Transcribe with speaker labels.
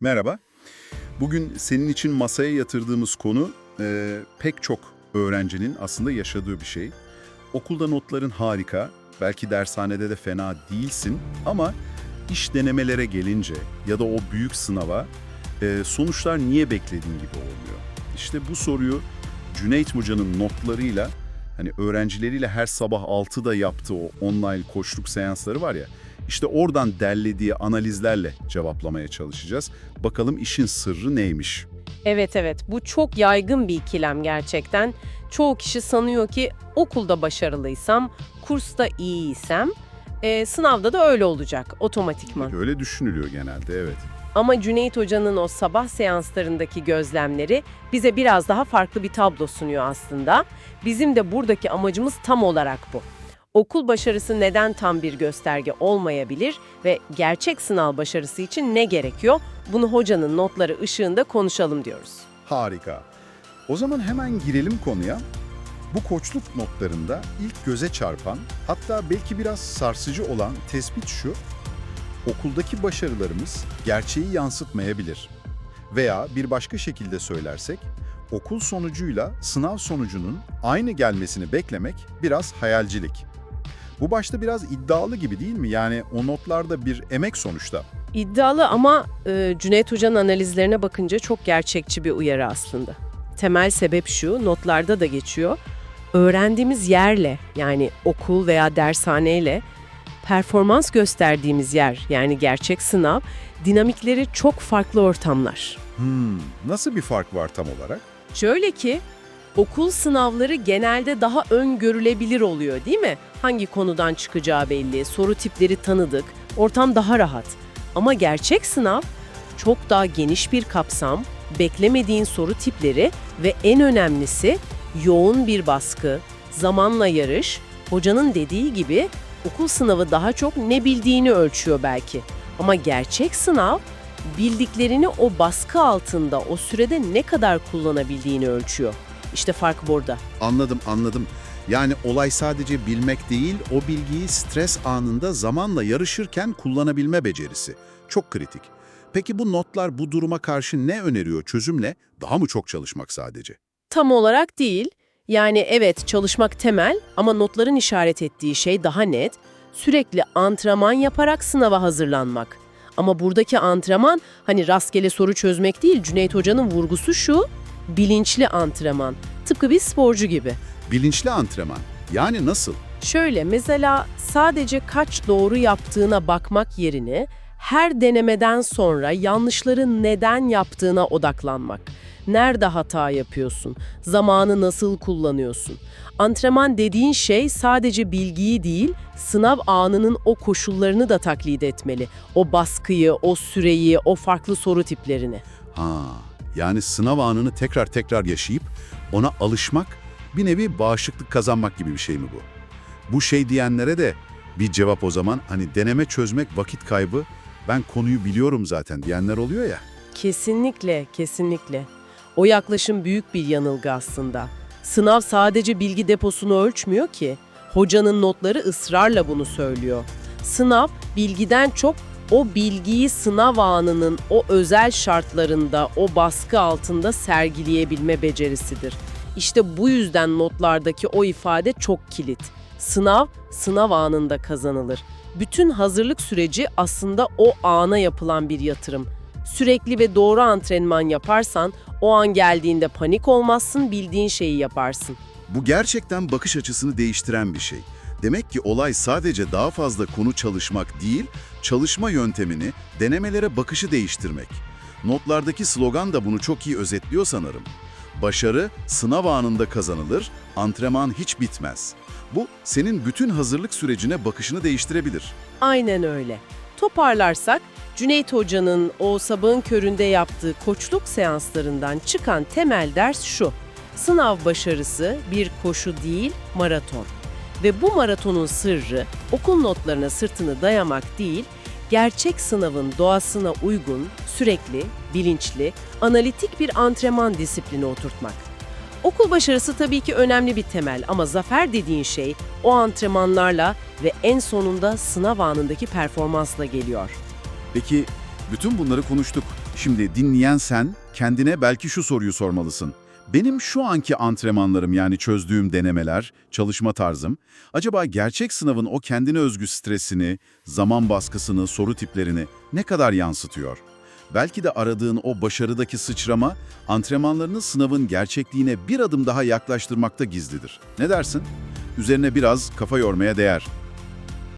Speaker 1: Merhaba. Bugün senin için masaya yatırdığımız konu e, pek çok öğrencinin aslında yaşadığı bir şey. Okulda notların harika, belki dershanede de fena değilsin ama iş denemelere gelince ya da o büyük sınava e, sonuçlar niye beklediğin gibi olmuyor? İşte bu soruyu Cüneyt Hoca'nın notlarıyla hani öğrencileriyle her sabah 6'da yaptığı o online koçluk seansları var ya işte oradan derlediği analizlerle cevaplamaya çalışacağız. Bakalım işin sırrı neymiş?
Speaker 2: Evet evet bu çok yaygın bir ikilem gerçekten. Çoğu kişi sanıyor ki okulda başarılıysam, kursta iyiysem, e, sınavda da öyle olacak otomatikman.
Speaker 1: Öyle düşünülüyor genelde evet.
Speaker 2: Ama Cüneyt Hoca'nın o sabah seanslarındaki gözlemleri bize biraz daha farklı bir tablo sunuyor aslında. Bizim de buradaki amacımız tam olarak bu. Okul başarısı neden tam bir gösterge olmayabilir ve gerçek sınav başarısı için ne gerekiyor? Bunu hocanın notları ışığında konuşalım diyoruz.
Speaker 1: Harika. O zaman hemen girelim konuya. Bu koçluk notlarında ilk göze çarpan, hatta belki biraz sarsıcı olan tespit şu. Okuldaki başarılarımız gerçeği yansıtmayabilir. Veya bir başka şekilde söylersek, okul sonucuyla sınav sonucunun aynı gelmesini beklemek biraz hayalcilik. Bu başta biraz iddialı gibi değil mi? Yani o notlarda bir emek sonuçta.
Speaker 2: İddialı ama e, Cüneyt Hoca'nın analizlerine bakınca çok gerçekçi bir uyarı aslında. Temel sebep şu, notlarda da geçiyor. Öğrendiğimiz yerle yani okul veya dershaneyle performans gösterdiğimiz yer yani gerçek sınav dinamikleri çok farklı ortamlar.
Speaker 1: Hmm, nasıl bir fark var tam olarak?
Speaker 2: Şöyle ki okul sınavları genelde daha öngörülebilir oluyor değil mi? Hangi konudan çıkacağı belli, soru tipleri tanıdık, ortam daha rahat. Ama gerçek sınav çok daha geniş bir kapsam, beklemediğin soru tipleri ve en önemlisi yoğun bir baskı, zamanla yarış, hocanın dediği gibi okul sınavı daha çok ne bildiğini ölçüyor belki. Ama gerçek sınav bildiklerini o baskı altında o sürede ne kadar kullanabildiğini ölçüyor. İşte fark burada.
Speaker 1: Anladım, anladım. Yani olay sadece bilmek değil, o bilgiyi stres anında zamanla yarışırken kullanabilme becerisi. Çok kritik. Peki bu notlar bu duruma karşı ne öneriyor, çözüm ne? Daha mı çok çalışmak sadece?
Speaker 2: Tam olarak değil. Yani evet çalışmak temel ama notların işaret ettiği şey daha net. Sürekli antrenman yaparak sınava hazırlanmak. Ama buradaki antrenman hani rastgele soru çözmek değil Cüneyt Hoca'nın vurgusu şu. Bilinçli antrenman. Tıpkı bir sporcu gibi.
Speaker 1: Bilinçli antrenman. Yani nasıl?
Speaker 2: Şöyle mesela sadece kaç doğru yaptığına bakmak yerine her denemeden sonra yanlışları neden yaptığına odaklanmak. Nerede hata yapıyorsun? Zamanı nasıl kullanıyorsun? Antrenman dediğin şey sadece bilgiyi değil, sınav anının o koşullarını da taklit etmeli. O baskıyı, o süreyi, o farklı soru tiplerini.
Speaker 1: Ha, yani sınav anını tekrar tekrar yaşayıp ona alışmak bir nevi bağışıklık kazanmak gibi bir şey mi bu? Bu şey diyenlere de bir cevap o zaman hani deneme çözmek vakit kaybı ben konuyu biliyorum zaten diyenler oluyor ya.
Speaker 2: Kesinlikle, kesinlikle. O yaklaşım büyük bir yanılgı aslında. Sınav sadece bilgi deposunu ölçmüyor ki. Hocanın notları ısrarla bunu söylüyor. Sınav bilgiden çok o bilgiyi sınav anının o özel şartlarında, o baskı altında sergileyebilme becerisidir. İşte bu yüzden notlardaki o ifade çok kilit. Sınav, sınav anında kazanılır. Bütün hazırlık süreci aslında o ana yapılan bir yatırım. Sürekli ve doğru antrenman yaparsan o an geldiğinde panik olmazsın, bildiğin şeyi yaparsın.
Speaker 1: Bu gerçekten bakış açısını değiştiren bir şey. Demek ki olay sadece daha fazla konu çalışmak değil, çalışma yöntemini, denemelere bakışı değiştirmek. Notlardaki slogan da bunu çok iyi özetliyor sanırım. Başarı sınav anında kazanılır, antrenman hiç bitmez. Bu senin bütün hazırlık sürecine bakışını değiştirebilir.
Speaker 2: Aynen öyle. Toparlarsak Cüneyt Hoca'nın o sabahın köründe yaptığı koçluk seanslarından çıkan temel ders şu. Sınav başarısı bir koşu değil, maraton. Ve bu maratonun sırrı okul notlarına sırtını dayamak değil, gerçek sınavın doğasına uygun, sürekli, bilinçli, analitik bir antrenman disiplini oturtmak. Okul başarısı tabii ki önemli bir temel ama zafer dediğin şey o antrenmanlarla ve en sonunda sınav anındaki performansla geliyor.
Speaker 1: Peki bütün bunları konuştuk. Şimdi dinleyen sen kendine belki şu soruyu sormalısın. Benim şu anki antrenmanlarım yani çözdüğüm denemeler, çalışma tarzım, acaba gerçek sınavın o kendine özgü stresini, zaman baskısını, soru tiplerini ne kadar yansıtıyor? Belki de aradığın o başarıdaki sıçrama, antrenmanlarını sınavın gerçekliğine bir adım daha yaklaştırmakta gizlidir. Ne dersin? Üzerine biraz kafa yormaya değer.